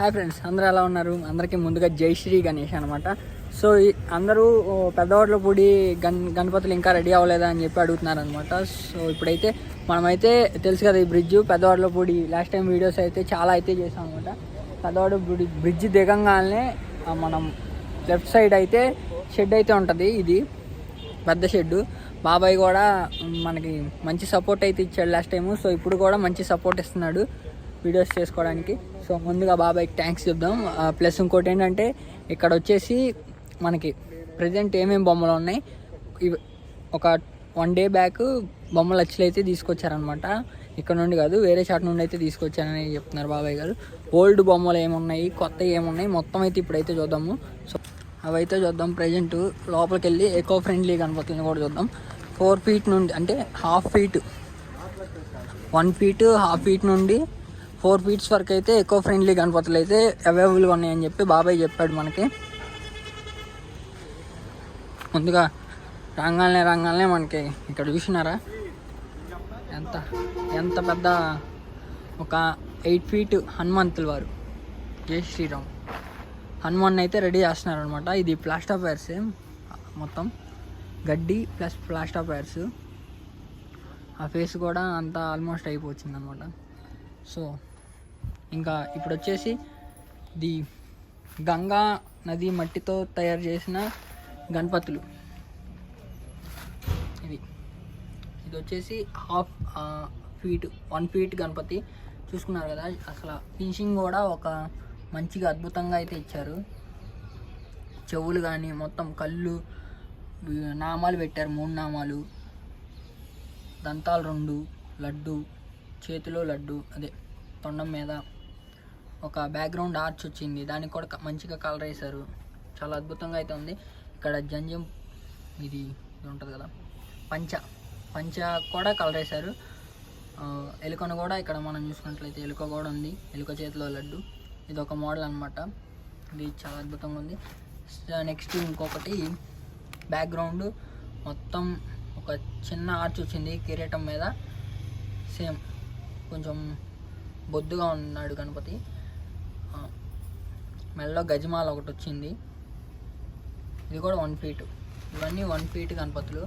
Hi friends అందరూ ఎలా ఉన్నారు? అందరికీ ముందుగా జై శ్రీ గణేష్ అనమాట సో అందరూ ఓ, పెద్దవాడ్ల పూడి గన్ గణపతులు ఇంకా రెడీ అవ్వలేదా అని చెప్పి అడుగుతున్నారు అనమాట సో ఇప్పుడైతే మనమైతే తెలుసు కదా ఈ bridge Peddavadlapudi last time videos అయితే చాలా అయితే చేసాం అనమాట పెద్దవాడు బ్రిడ్జ్ బ్రిడ్జ్ దిగంగానే మనం లెఫ్ట్ సైడ్ అయితే షెడ్ అయితే ఉంటుంది ఇది పెద్ద షెడ్ బాబాయ్ కూడా మనకి మంచి సపోర్ట్ అయితే ఇచ్చాడు లాస్ట్ టైము సో ఇప్పుడు కూడా మంచి సపోర్ట్ ఇస్తున్నాడు వీడియోస్ చేసుకోవడానికి. సో ముందుగా బాబాయ్కి థ్యాంక్స్ చెప్దాం. ప్లస్ ఇంకోటి ఏంటంటే ఇక్కడ వచ్చేసి మనకి ప్రజెంట్ ఏమేమి బొమ్మలు ఉన్నాయి? ఇవి ఒక వన్ డే బ్యాక్ బొమ్మలు అచ్చులు తీసుకొచ్చారనమాట ఇక్కడ నుండి కాదు వేరే చాట్ నుండి అయితే తీసుకొచ్చారని చెప్తున్నారు బాబాయ్ గారు. ఓల్డ్ బొమ్మలు ఏమున్నాయి? కొత్త ఏమున్నాయి? మొత్తం అయితే ఇప్పుడైతే చూద్దాము. సో అవైతే చూద్దాం. ప్రజెంట్ లోపలికి వెళ్ళి ఎకో ఫ్రెండ్లీ గణపతులను కూడా చూద్దాం. ఫోర్ ఫీట్ నుండి అంటే half feet one feet half feet నుండి ఫోర్ ఫీట్స్ వరకు అయితే ఎకో ఫ్రెండ్లీ గణపతులు అయితే అవైలబుల్గా ఉన్నాయని చెప్పి బాబాయ్ చెప్పాడు మనకి. ముందుగా రంగాలనే రంగాలనే మనకి ఇక్కడ చూసినారా? ఎంత ఎంత పెద్ద ఒక ఎయిట్ ఫీట్ హనుమంతులు వారు. జై శ్రీరామ్. హనుమాన్ అయితే రెడీ చేస్తున్నారనమాట ఇది ప్లాస్టర్ వైర్స్ మొత్తం. గడ్డి ప్లస్ ప్లాస్టర్ వైర్స్ ఆ ఫేస్ కూడా అంతా ఆల్మోస్ట్ అయిపోతుంది అనమాట సో ఇంకా ఇప్పుడు వచ్చేసి ది గంగా నది మట్టితో తయారు చేసిన గణపతులు. ఇవి. ఇది వచ్చేసి half feet one feet Ganapati. చూసుకున్నారు కదా అసలు ఫినిషింగ్ కూడా ఒక మంచిగా అద్భుతంగా అయితే ఇచ్చారు. చెవులు కానీ మొత్తం కళ్ళు నామాలు పెట్టారు మూడు నామాలు. దంతాలు రెండు లడ్డు చేతిలో లడ్డు అదే తొండం మీద ఒక బ్యాక్గ్రౌండ్ ఆర్చ్ వచ్చింది. దానికి కూడా మంచిగా కలర్ వేశారు. చాలా అద్భుతంగా అయితే ఉంది. ఇక్కడ జంజం ఇది ఉంటుంది కదా పంచ. పంచ కూడా కలర్ వేశారు. ఎలుకను కూడా ఇక్కడ మనం చూసుకున్నట్లయితే ఎలుక కూడా ఉంది. ఎలుక చేతిలో లడ్డు. ఇది ఒక మోడల్ అనమాట ఇది చాలా అద్భుతంగా ఉంది. నెక్స్ట్ ఇంకొకటి బ్యాక్గ్రౌండ్ మొత్తం ఒక చిన్న ఆర్చ్ వచ్చింది కిరీటం మీద. సేమ్ కొంచెం బొద్దుగా ఉన్నాడు గణపతి. మెల్లో గజమాల ఒకటి వచ్చింది. ఇది కూడా వన్ ఫీట్ ఇవన్నీ వన్ ఫీట్ గణపతులు.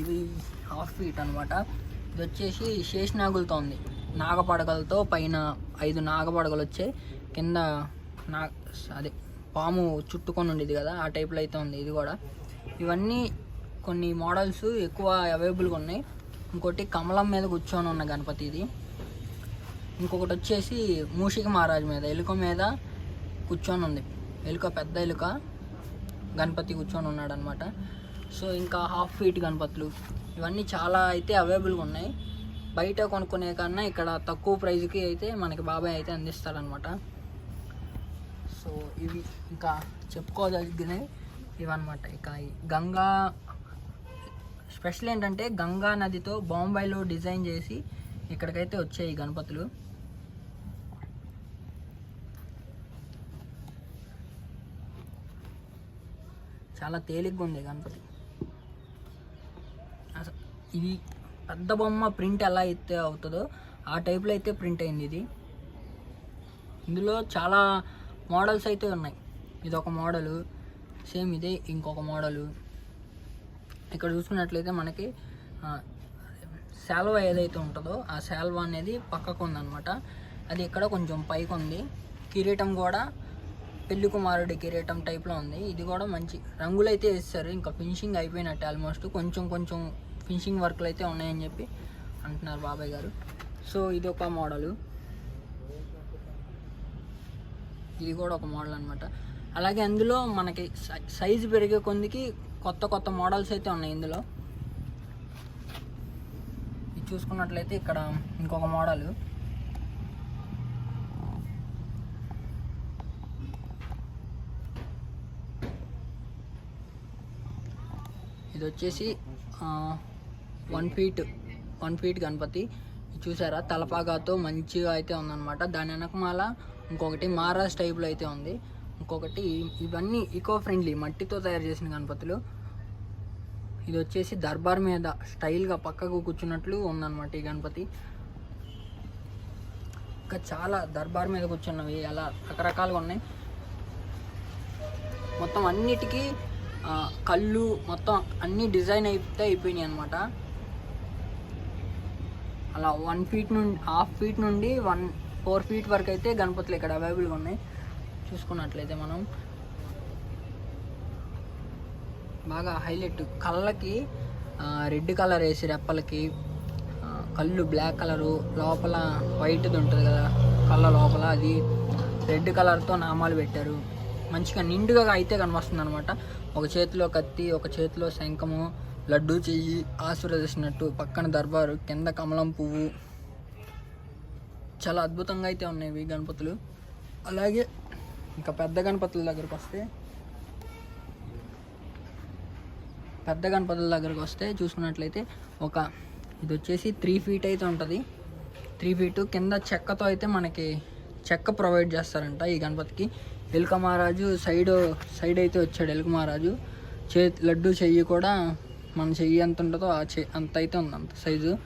ఇది హాఫ్ ఫీట్ అనమాట ఇది వచ్చేసి శేషనాగులతో ఉంది. నాగపడగలతో పైన ఐదు నాగపడగలు వచ్చాయి. కింద నా అదే పాము చుట్టుకొని ఉండేది కదా ఆ టైప్లో అయితే ఉంది ఇది కూడా. ఇవన్నీ కొన్ని మోడల్స్ ఎక్కువ అవైలబుల్గా ఉన్నాయి. ఇంకోటి కమలం మీద కూర్చొని ఉన్న గణపతి ఇది. ఇంకొకటి వచ్చేసి మూషిక మహారాజ్ మీద ఎలుక మీద కూర్చొని ఉంది. ఎలుక పెద్ద ఎలుక గణపతి కూర్చొని ఉన్నాడు అనమాట సో ఇంకా హాఫ్ ఫీట్ గణపతులు. ఇవన్నీ చాలా అయితే అవైలబుల్గా ఉన్నాయి. బయట కొనుక్కునే కన్నా ఇక్కడ తక్కువ ప్రైస్కి అయితే మనకి బాబాయ్ అయితే అందిస్తాడనమాట సో ఇవి ఇంకా చెప్పుకోదగినవి ఇవన్నమాట. ఇక గంగా స్పెషల్ ఏంటంటే గంగా నదితో బాంబేలో డిజైన్ చేసి ఇక్కడికైతే వచ్చాయి గణపతులు. చాలా తేలిగ్గా ఉంది గణపతి. అసలు ఇది పెద్ద బొమ్మ ప్రింట్ ఎలా అయితే అవుతుందో ఆ టైప్లో అయితే ప్రింట్ అయింది ఇది. ఇందులో చాలా మోడల్స్ అయితే ఉన్నాయి. ఇది ఒక మోడలు సేమ్ ఇదే ఇంకొక మోడలు. ఇక్కడ చూసుకున్నట్లయితే మనకి శాల్వా ఏదైతే ఉంటుందో ఆ శాల్వా అనేది పక్కకు ఉందన్నమాట. అది ఇక్కడ కొంచెం పైకి ఉంది. కిరీటం కూడా పెళ్ళి కుమారుడి కిరీటం టైప్లో ఉంది. ఇది కూడా మంచి రంగులు అయితే వేస్తారు. ఇంకా ఫినిషింగ్ అయిపోయినట్టు ఆల్మోస్ట్ కొంచెం కొంచెం ఫినిషింగ్ వర్క్లు అయితే ఉన్నాయని చెప్పి అంటున్నారు బాబాయ్ గారు. సో ఇది ఒక మోడలు ఇది కూడా ఒక మోడల్ అనమాట అలాగే అందులో మనకి సై- సైజు పెరిగే కొందికి కొత్త కొత్త మోడల్స్ అయితే ఉన్నాయి ఇందులో. చూసుకున్నట్లయితే ఇక్కడ ఇంకొక మోడల్. ఇది వచ్చేసి one feet one feet Ganapati. చూసారా? తలపాగాతో మంచిగా అయితే ఉందన్నమాట. దాని వెనకమాల ఇంకొకటి మహారాష్ట్ర టైప్లో అయితే ఉంది. ఇంకొకటి ఇవన్నీ ఈకో ఫ్రెండ్లీ మట్టితో తయారు చేసిన గణపతులు. ఇది వచ్చేసి దర్బార్ మీద స్టైల్గా పక్కకు కూర్చున్నట్లు ఉందన్నమాట ఈ గణపతి. ఇంకా చాలా దర్బార్ మీద కూర్చున్నవి అలా రకరకాలుగా ఉన్నాయి. మొత్తం అన్నిటికీ కళ్ళు మొత్తం అన్ని డిజైన్ అయితే అయిపోయినాయి అనమాట అలా వన్ ఫీట్ నుండి హాఫ్ ఫీట్ నుండి వన్ ఫోర్ ఫీట్ వరకు అయితే గణపతులు ఇక్కడ అవైలబుల్గా ఉన్నాయి. చూసుకున్నట్లయితే మనం. బాగా హైలైట్ కళ్ళకి రెడ్ కలర్ వేసి రెప్పలకి కళ్ళు బ్లాక్ కలరు లోపల వైట్ది ఉంటుంది కదా కళ్ళ లోపల అది రెడ్ కలర్తో నామాలు పెట్టారు. మంచిగా నిండుగా అయితే కనిపిస్తుంది అనమాట ఒక చేతిలో కత్తి ఒక చేతిలో శంఖము లడ్డు చెయ్యి ఆశీర్వదిస్తున్నట్టు పక్కన దర్బారు కింద కమలం పువ్వు. చాలా అద్భుతంగా అయితే ఉన్నాయి గణపతులు. అలాగే ఇంకా పెద్ద గణపతుల దగ్గరకు వస్తే పెద్ద గణపతుల దగ్గరకు వస్తే చూసుకున్నట్లయితే ఒక ఇది వచ్చేసి త్రీ ఫీట్ అయితే ఉంటుంది. త్రీ ఫీటు కింద చెక్కతో అయితే మనకి చెక్క ప్రొవైడ్ చేస్తారంట ఈ గణపతికి. ఎలుక మహారాజు సైడ్ సైడ్ అయితే వచ్చాడు ఎలుక మహారాజు. చే లడ్డు చెయ్యి కూడా మన చెయ్యి ఎంత ఉంటుందో ఆ చెయ్యి అంత అయితే ఉంది అంత సైజు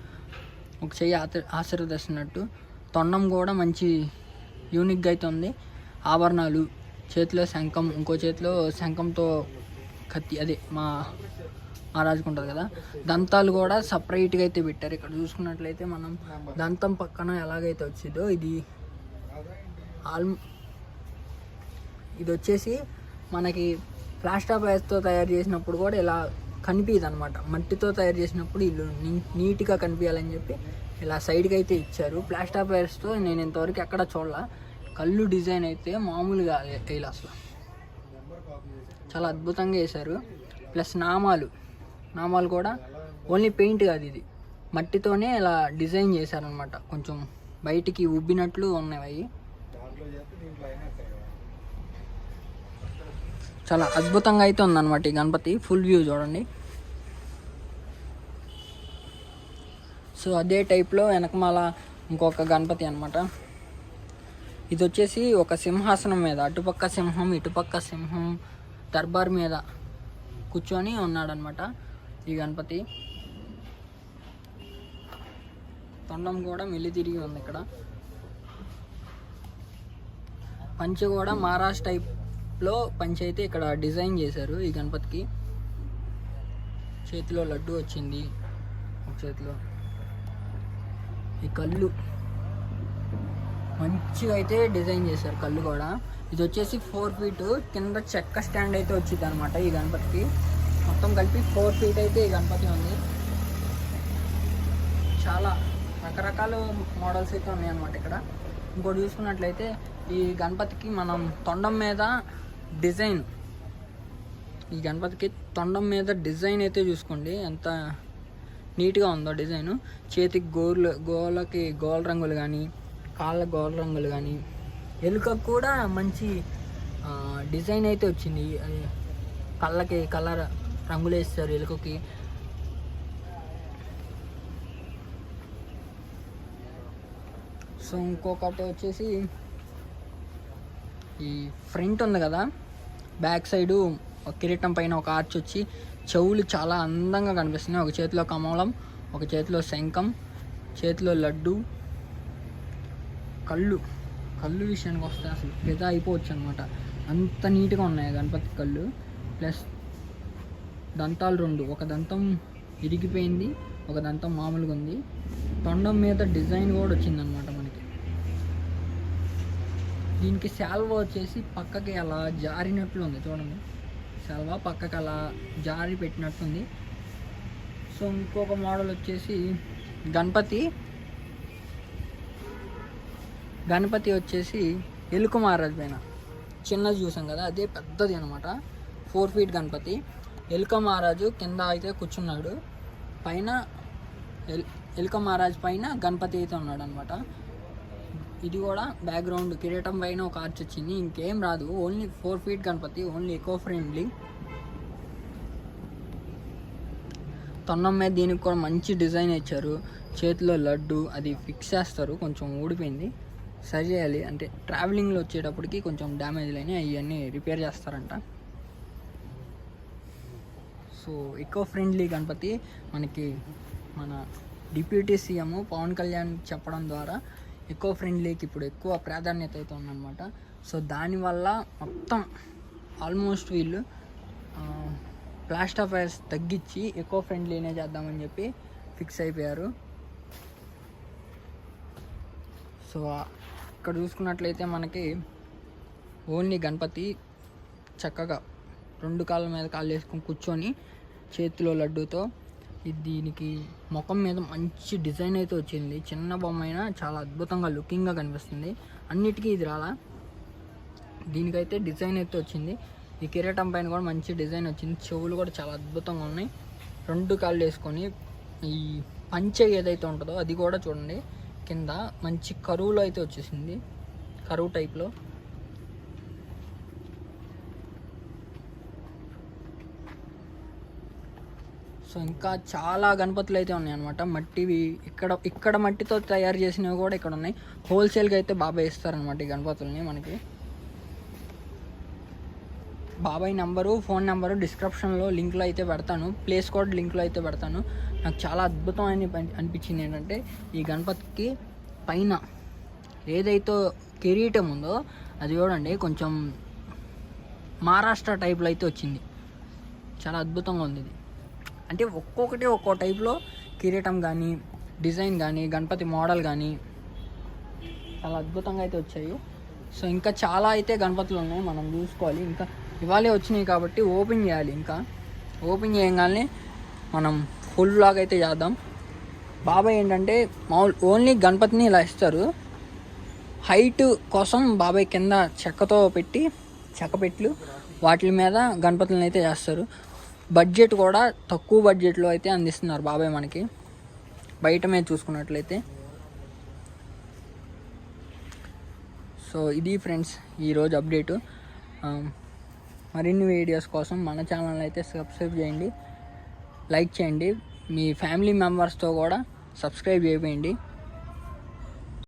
ఒక చెయ్యి ఆశ- ఆశీర్వదిస్తున్నట్టు. తొండం కూడా మంచి యూనిక్గా అయితే ఉంది. ఆభరణాలు చేతిలో శంఖం ఇంకో చేతిలో శంఖంతో కత్తి అదే మా మహారాజుకు ఉంటుంది కదా. దంతాలు కూడా సపరేట్గా అయితే పెట్టారు. ఇక్కడ చూసుకున్నట్లయితే మనం దంతం పక్కన ఎలాగైతే వచ్చిందో ఇది ఆల్ ఇది వచ్చేసి మనకి ప్లాస్టర్ ఆఫ్ తయారు చేసినప్పుడు కూడా ఇలా కనిపించదు అనమాట మట్టితో తయారు చేసినప్పుడు ఇల్లు నీట్గా కనిపించాలని చెప్పి ఇలా సైడ్కి అయితే ఇచ్చారు. ప్లాస్టర్ ఆఫ్ నేను ఇంతవరకు ఎక్కడ చూడాల. కళ్ళు డిజైన్ అయితే మామూలుగా వేయాలి అసలు. చాలా అద్భుతంగా వేశారు ప్లస్ నామాలు. నామాలు కూడా ఓన్లీ పెయింట్ కాదు ఇది. మట్టితోనే ఇలా డిజైన్ చేశారనమాట కొంచెం బయటికి ఉబ్బినట్లు ఉన్నాయి అవి. చాలా అద్భుతంగా అయితే ఉందన్నమాట ఈ గణపతి. ఫుల్ వ్యూ చూడండి. సో అదే టైప్లో వెనకమాల ఇంకొక గణపతి అనమాట ఇది వచ్చేసి ఒక సింహాసనం మీద. అటుపక్క సింహం ఇటుపక్క సింహం దర్బార్ మీద కూర్చొని ఉన్నాడనమాట ఈ గణపతి. తొండం కూడా మెల్లి తిరిగి ఉంది ఇక్కడ. పంచి కూడా మహారాష్ట్ర టైప్లో పంచె అయితే ఇక్కడ డిజైన్ చేశారు ఈ గణపతికి. చేతిలో లడ్డు వచ్చింది. ఒక చేతిలో. ఈ కళ్ళు. మంచిగా అయితే డిజైన్ చేశారు కళ్ళు కూడా. ఇది వచ్చేసి ఫోర్ ఫీట్ కింద చెక్క స్టాండ్ అయితే వచ్చింది అనమాట ఈ గణపతికి. మొత్తం కలిపి ఫోర్ ఫీట్ అయితే ఈ గణపతి ఉంది. చాలా రకరకాల మోడల్స్ అయితే ఉన్నాయన్నమాట ఇక్కడ. ఇంకోటి చూసుకున్నట్లయితే ఈ గణపతికి మనం తొండం మీద డిజైన్ ఈ గణపతికి తొండం మీద డిజైన్ అయితే చూసుకోండి. ఎంత నీట్గా ఉందో డిజైన్. చేతికి గోర్లు గోళ్ళకి గోల రంగులు కానీ కాళ్ళ గోడ రంగులు కానీ ఎలుక కూడా మంచి డిజైన్ అయితే వచ్చింది. కళ్ళకి కలర్ రంగులు వేస్తారు ఎలుకకి. సో ఇంకొకటి వచ్చేసి ఈ ఫ్రంట్ ఉంది కదా బ్యాక్ సైడు ఒక కిరీటం పైన ఒక ఆర్చ్ వచ్చి చెవులు చాలా అందంగా కనిపిస్తున్నాయి. ఒక చేతిలో కమలం ఒక చేతిలో శంఖం చేతిలో లడ్డు కళ్ళు. కళ్ళు విషయానికి వస్తే అసలు పెద్ద అయిపోవచ్చు అనమాట అంత నీట్గా ఉన్నాయి గణపతి కళ్ళు. ప్లస్ దంతాలు రెండు. ఒక దంతం ఇరిగిపోయింది ఒక దంతం మామూలుగా ఉంది. తొండం మీద డిజైన్ కూడా వచ్చిందనమాట మనకి. దీనికి శాల్వ వచ్చేసి పక్కకి అలా జారినట్లు ఉంది చూడండి. శాల్వ పక్కకి అలా జారి పెట్టినట్టుంది. సో ఇంకొక మోడల్ వచ్చేసి గణపతి గణపతి వచ్చేసి ఎలుక మహారాజ్ పైన. చిన్నది చూసాం కదా అదే పెద్దది అనమాట ఫోర్ ఫీట్ గణపతి. ఎలుక మహారాజు కింద అయితే కూర్చున్నాడు. పైన ఎల్ ఎలుక మహారాజ్ పైన గణపతి అయితే ఉన్నాడు అనమాట ఇది కూడా బ్యాక్గ్రౌండ్ కిరీటం పైన ఒక ఆర్చ్ వచ్చింది. ఇంకేం రాదు. Only four feet Ganapati only eco friendly తొన్నం మీద దీనికి కూడా మంచి డిజైన్ ఇచ్చారు. చేతిలో లడ్డు అది ఫిక్స్ చేస్తారు. కొంచెం ఊడిపోయింది. సరి చేయాలి. అంటే ట్రావెలింగ్లో వచ్చేటప్పటికి కొంచెం డ్యామేజ్లు అయినాయి. అవన్నీ రిపేర్ చేస్తారంట. సో ఎకో ఫ్రెండ్లీ గణపతి మనకి మన డిప్యూటీ సీఎం పవన్ కళ్యాణ్ చెప్పడం ద్వారా ఎకో ఫ్రెండ్లీకి ఇప్పుడు ఎక్కువ ప్రాధాన్యత అయితే ఉందన్నమాట. సో దానివల్ల మొత్తం ఆల్మోస్ట్ వీళ్ళు ప్లాస్టర్ ఆఫ్ తగ్గించి ఎకో ఫ్రెండ్లీనే చేద్దామని చెప్పి ఫిక్స్ అయిపోయారు. సో ఇక్కడ చూసుకున్నట్లయితే మనకి ఓన్లీ గణపతి చక్కగా రెండు కాళ్ళ మీద కాళ్ళు వేసుకొని కూర్చొని చేతిలో లడ్డూతో దీనికి ముఖం మీద మంచి డిజైన్ అయితే వచ్చింది. చిన్న బొమ్మ అయినా చాలా అద్భుతంగా లుకింగ్గా కనిపిస్తుంది. అన్నిటికీ ఇది రాలా. దీనికైతే డిజైన్ అయితే వచ్చింది. ఈ కిరీటం పైన కూడా మంచి డిజైన్ వచ్చింది. చెవులు కూడా చాలా అద్భుతంగా ఉన్నాయి. రెండు కాళ్ళు వేసుకొని ఈ పంచె ఏదైతే ఉంటుందో అది కూడా చూడండి. కింద మంచి కరువులో అయితే వచ్చేసింది. కరువు టైప్లో సో ఇంకా చాలా గణపతులు అయితే ఉన్నాయి అనమాట మట్టివి ఇక్కడ ఇక్కడ మట్టితో తయారు చేసినవి కూడా ఇక్కడ ఉన్నాయి. హోల్సేల్గా అయితే బాగా ఇస్తారనమాట ఈ గణపతుల్ని మనకి. బాబాయ్ నెంబరు ఫోన్ నెంబరు డిస్క్రిప్షన్లో లింక్లో అయితే పెడతాను. ప్లేస్ కోడ్ లింక్లో అయితే పెడతాను. నాకు చాలా అద్భుతమైన అని అనిపించింది ఏంటంటే ఈ గణపతికి పైన ఏదైతే కిరీటం ఉందో అది చూడండి కొంచెం మహారాష్ట్ర టైప్లో అయితే వచ్చింది. చాలా అద్భుతంగా ఉంది ఇది. అంటే ఒక్కొక్కటి ఒక్కో టైప్లో కిరీటం కానీ డిజైన్ కానీ గణపతి మోడల్ కానీ చాలా అద్భుతంగా అయితే వచ్చాయి. సో ఇంకా చాలా అయితే గణపతులు ఉన్నాయి మనం చూసుకోవాలి. ఇంకా ఇవాళే వచ్చినాయి కాబట్టి ఓపెన్ చేయాలి ఇంకా. ఓపెన్ చేయగానే మనం ఫుల్ లాగ్ అయితే చేద్దాం. బాబాయ్ ఏంటంటే మామూలు ఓన్లీ గణపతిని ఇలా ఇస్తారు. హైట్ కోసం బాబాయ్ కింద చెక్కతో పెట్టి చెక్క పెట్లు వాటి మీద గణపతులను అయితే చేస్తారు. బడ్జెట్ కూడా తక్కువ బడ్జెట్లో అయితే అందిస్తున్నారు బాబాయ్ మనకి. బయట మీద చూసుకున్నట్లయితే. సో ఇది ఫ్రెండ్స్ ఈరోజు అప్డేటు మరిన్ని వీడియోస్ కోసం మన ఛానల్ అయితే సబ్స్క్రైబ్ చేయండి. లైక్ చేయండి. మీ ఫ్యామిలీ మెంబర్స్తో కూడా సబ్స్క్రైబ్ చేయండి.